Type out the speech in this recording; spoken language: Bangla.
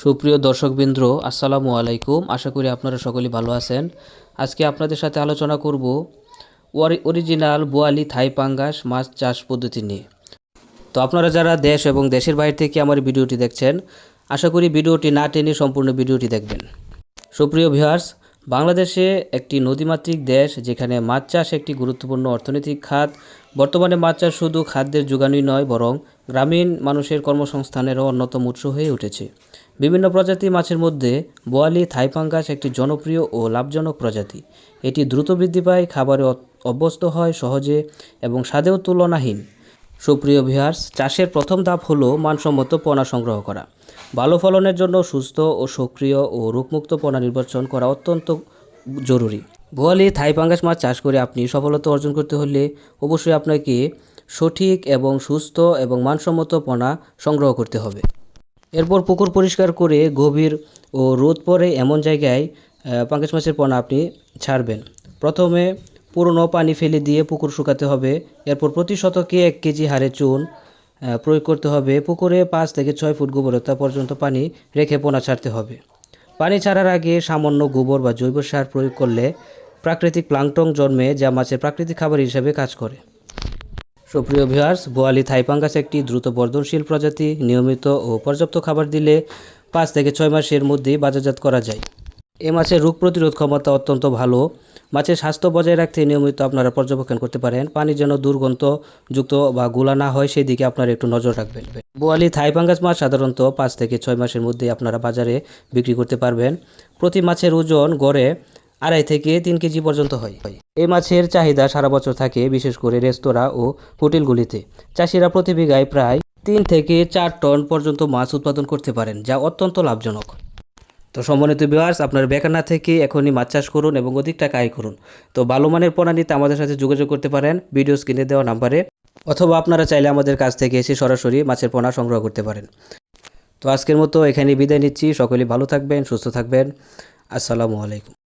সুপ্রিয় দর্শকবৃন্দ, আসসালামু আলাইকুম। আশা করি আপনারা সকলে ভালো আছেন। আজকে আপনাদের সাথে আলোচনা করব অরিজিনাল বোয়ালি থাই পাঙ্গাস মাছ চাষ পদ্ধতি নিয়ে। তো আপনারা যারা দেশ এবং দেশের বাইরে থেকে আমার ভিডিওটি দেখছেন, আশা করি ভিডিওটি না টেনে সম্পূর্ণ ভিডিওটি দেখবেন। সুপ্রিয় ভিউয়ার্স বাংলাদেশে একটি নদীমাতৃক দেশ যেখানে মাছ চাষ একটি গুরুত্বপূর্ণ অর্থনৈতিক খাত, বর্তমানে মাছ চাষ শুধু খাদ্যের যোগানই নয়, বরং গ্রামীণ মানুষের কর্মসংস্থানেরও অন্যতম উৎস হয়ে উঠেছে। বিভিন্ন প্রজাতি মাছের মধ্যে বোয়ালি থাইপাঙ্গাস একটি জনপ্রিয় ও লাভজনক প্রজাতি। এটি দ্রুত বৃদ্ধি পায়, খাবারে অভ্যস্ত হয় সহজে এবং স্বাদেও তুলনাহীন। সুপ্রিয় ভিউয়ার্স, চাষের প্রথম ধাপ হলো মানসম্মত পোনা সংগ্রহ করা। ভালো ফলনের জন্য সুস্থ ও সক্রিয় ও রোগমুক্ত পোনা নির্বাচন করা অত্যন্ত জরুরি। বোয়ালি থাই পাঙ্গাস মাছ চাষ করে আপনি সফলতা অর্জন করতে হলে অবশ্যই আপনাকে সঠিক এবং সুস্থ এবং মানসম্মত পোনা সংগ্রহ করতে হবে। এরপর পুকুর পরিষ্কার করে গভীর ও রোদ পরে এমন জায়গায় পাঙ্গাস মাছের পোনা আপনি ছাড়বেন। প্রথমে পুরনো পানি ফেলে দিয়ে পুকুর শুকাতে হবে। এরপর প্রতি শতকে এক কেজি হারে চুন প্রয়োগ করতে হবে। পুকুরে পাঁচ থেকে ছয় ফুট গভীরতা পর্যন্ত পানি রেখে পোনা ছাড়তে হবে। পানি ছাড়ার আগে সামান্য গোবর বা জৈব সার প্রয়োগ করলে প্রাকৃতিক প্লাংটন জন্মে যা মাছের প্রাকৃতিক খাবার হিসেবে কাজ করে। সুপ্রিয় ভিউয়ার্স, বোয়ালি থাইপাঙ্গাস একটি দ্রুত বর্ধনশীল প্রজাতি। নিয়মিত ও পর্যাপ্ত খাবার দিলে পাঁচ থেকে ছয় মাসের মধ্যেই বাজারজাত করা যায়। এ মাছের রোগ প্রতিরোধ ক্ষমতা অত্যন্ত ভালো। মাছের স্বাস্থ্য বজায় রাখতে নিয়মিত আপনারা পর্যবেক্ষণ করতে পারেন। পানি যেন দুর্গন্ধযুক্ত বা গোলা না হয় সেই দিকে আপনারা একটু নজর রাখবেন। বোয়ালি থাইপাঙ্গাস মাছ সাধারণত পাঁচ থেকে ছয় মাসের মধ্যে আপনারা বাজারে বিক্রি করতে পারবেন। প্রতি মাছের ওজন গড়ে আড়াই থেকে তিন কেজি পর্যন্ত হয়। এই মাছের চাহিদা সারা বছর থাকে, বিশেষ করে রেস্তোরাঁ ও হোটেলগুলিতে। চাষিরা প্রতি বিঘায় প্রায় তিন থেকে চার টন পর্যন্ত মাছ উৎপাদন করতে পারেন, যা অত্যন্ত লাভজনক। তো সম্মানিত ভিউয়ার্স আপনার বেকার না থেকে এখনই মাছ চাষ করুন এবং অধিক টাকা আয় করুন। তো ভালো মানের পণা নিতে আমাদের সাথে যোগাযোগ করতে পারেন ভিডিও স্ক্রিনে দেওয়া নাম্বারে অথবা আপনারা চাইলে আমাদের কাছ থেকে এসে সরাসরি মাছের পোনা সংগ্রহ করতে পারেন। তো আজকের মতো এখানে বিদায় নিচ্ছি। সকলেই ভালো থাকবেন, সুস্থ থাকবেন। আসসালামু আলাইকুম।